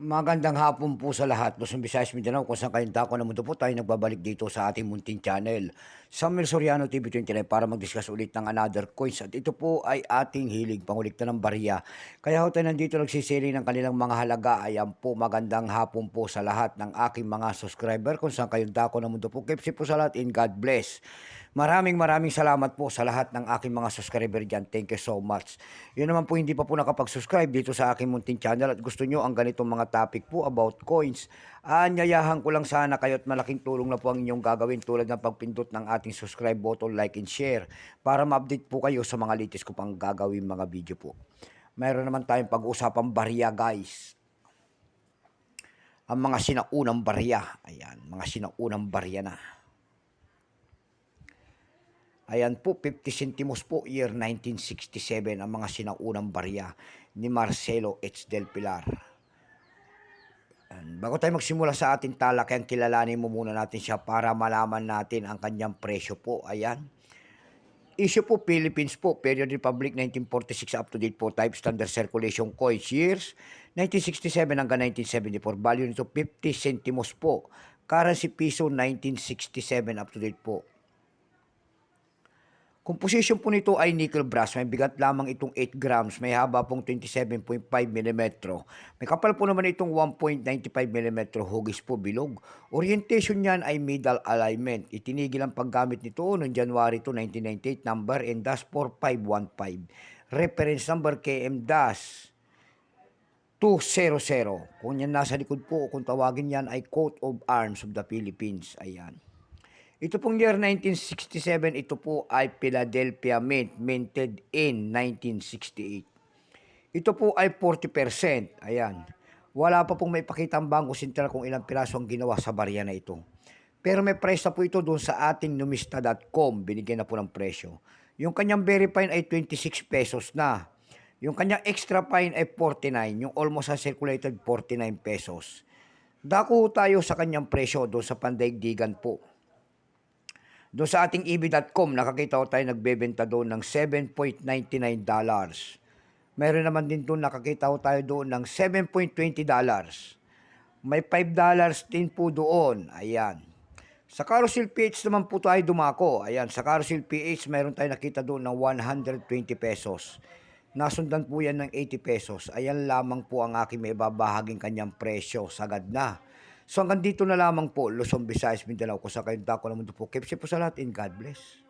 Magandang hapon po sa lahat. Luzon, Visayas, Mindanao, kung saan kayong dako na mundo po tayo nagbabalik dito sa ating munting channel. Samuel Soriano TV29 para mag-discuss ulit ng another coins. At ito po ay ating hilig pangulikta ng bariya. Kaya ho tayo nandito nagsisili ng kanilang mga halaga. Ayan po, magandang hapon po sa lahat ng aking mga subscriber. Kung saan kayong dako na mundo po. Keep po sa lahat and God bless. Maraming maraming salamat po sa lahat ng aking mga subscriber dyan. Thank you so much. Yun naman po hindi pa po nakapag-subscribe dito sa aking munting channel at gusto nyo ang ganitong mga topic po about coins. Anyayahan ko lang sana kayo at malaking tulong na po ang inyong gagawin tulad ng pagpindot ng ating subscribe button, like and share para ma-update po kayo sa mga latest ko pang gagawin mga video po. Mayroon naman tayong pag-usapang barya guys. Ang mga sinaunang barya. Ayan, mga sinaunang barya na. Ayan po, 50 centimos po, year 1967, ang mga sinaunang barya ni Marcelo H. Del Pilar. Ayan. Bago tayo magsimula sa ating talakayan, kilalanin mo muna natin siya para malaman natin ang kanyang presyo po. Ayan. Issue po, Philippines po, Period Republic 1946 up to date po, type standard circulation coins, years 1967 hanggang 1974, value nito 50 centimos po, currency piso 1967 up to date po. Composition po nito ay nickel brass. May bigat lamang itong 8 grams. May haba pong 27.5 mm. May kapal po naman itong 1.95 mm hugis po bilog. Orientation niyan ay middle alignment. Itinigil ang paggamit nito noong January 2, 1998 number and dash 4515. Reference number KM dash 200. Kung yan nasa likod po, kung tawagin yan ay coat of arms of the Philippines. Ayan. Ito pong year 1967, ito po ay Philadelphia Mint, minted in 1968. Ito po ay 40%. Ayan. Wala pa pong may pakita ang Bangko Sentral kung ilang piraso ang ginawa sa barya na ito. Pero may price na po ito doon sa ating numista.com. Binigyan na po ng presyo. Yung kanyang very fine ay 26 pesos na. Yung kanyang extra fine ay 49. Yung almost uncirculated 49 pesos. Dako tayo sa kanyang presyo doon sa pandaigdigan po. Doon sa ating EB.com, nakakita ko tayo nagbebenta doon ng $7.99. Meron naman din doon, nakakita ko tayo doon ng $7.20. May $5 din po doon. Ayan. Sa Carousel PH naman po tayo dumako. Ayan, sa Carousel PH, meron tayo nakita doon ng 120 pesos. Nasundan po yan ng 80 pesos. Ayan lamang po ang aking may babahaging kanyang presyo. Sagad na. So hanggang dito na lamang po, Luzon, Visayas, Mindanao, kung sa kayong dako naman po. Keep safe po sa lahat and God bless.